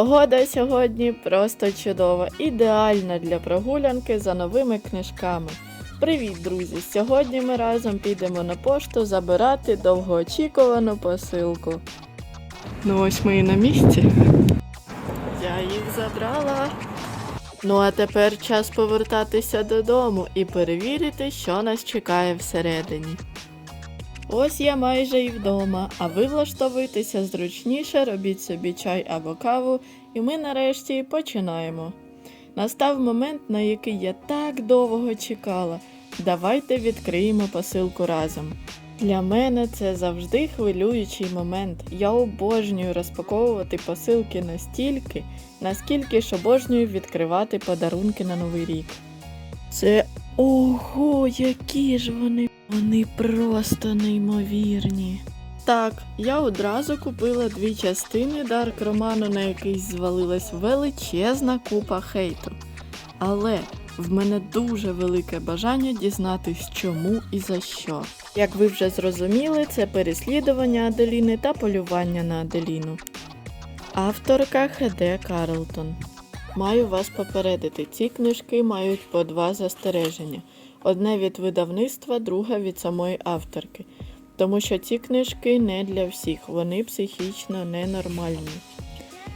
Погода сьогодні просто чудова, ідеальна для прогулянки за новими книжками. Привіт, друзі! Сьогодні ми разом підемо на пошту забирати довгоочікувану посилку. Ну ось ми і на місці. Я їх забрала. Ну а тепер час повертатися додому і перевірити, що нас чекає всередині. Ось я майже і вдома, а ви влаштовуйтеся зручніше, робіть собі чай або каву, і ми нарешті починаємо. Настав момент, на який я так довго чекала. Давайте відкриємо посилку разом. Для мене це завжди хвилюючий момент. Я обожнюю розпаковувати посилки настільки, наскільки ж обожнюю відкривати подарунки на Новий рік. Це ого, які ж вони! Вони просто неймовірні. Так, я одразу купила дві частини Дарк Роману, на який звалилась величезна купа хейту. Але в мене дуже велике бажання дізнатись, чому і за що. Як ви вже зрозуміли, це переслідування Аделіни та полювання на Аделіну. Авторка Х.Д. Карлтон. Маю вас попередити, ці книжки мають по два застереження: одне від видавництва, друге від самої авторки. Тому що ці книжки не для всіх, вони психічно ненормальні.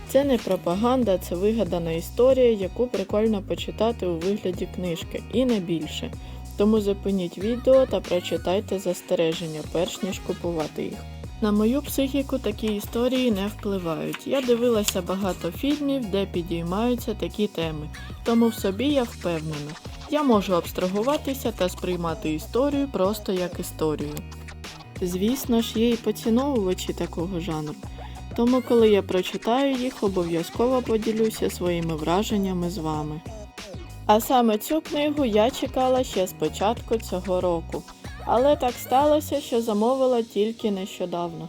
Це не пропаганда, це вигадана історія, яку прикольно почитати у вигляді книжки, і не більше. Тому зупиніть відео та прочитайте застереження, перш ніж купувати їх. На мою психіку такі історії не впливають. Я дивилася багато фільмів, де підіймаються такі теми, тому в собі я впевнена. Я можу абстрагуватися та сприймати історію просто як історію. Звісно ж, є і поціновувачі такого жанру. Тому, коли я прочитаю їх, обов'язково поділюся своїми враженнями з вами. А саме цю книгу я чекала ще з початку цього року, але так сталося, що замовила тільки нещодавно.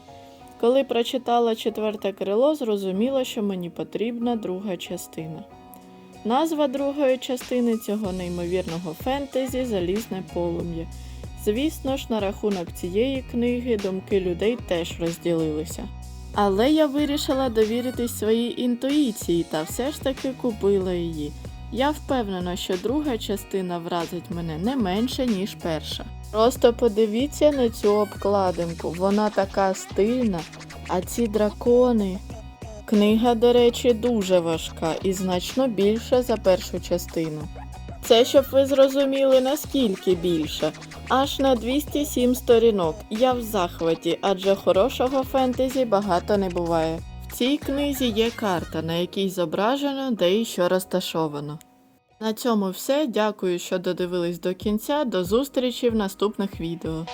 Коли прочитала четверте крило, зрозуміла, що мені потрібна друга частина. Назва другої частини цього неймовірного фентезі Залізне полум'я. Звісно ж, на рахунок цієї книги думки людей теж розділилися. Але я вирішила довіритись своїй інтуїції та все ж таки купила її. Я впевнена, що друга частина вразить мене не менше, ніж перша. Просто подивіться на цю обкладинку, вона така стильна, а ці дракони. Книга, до речі, дуже важка і значно більша за першу частину. Це щоб ви зрозуміли наскільки більше. Аж на 207 сторінок. Я в захваті, адже хорошого фентезі багато не буває. Цій книзі є карта, на якій зображено, де і що розташовано. На цьому все. Дякую, що додивились до кінця. До зустрічі в наступних відео.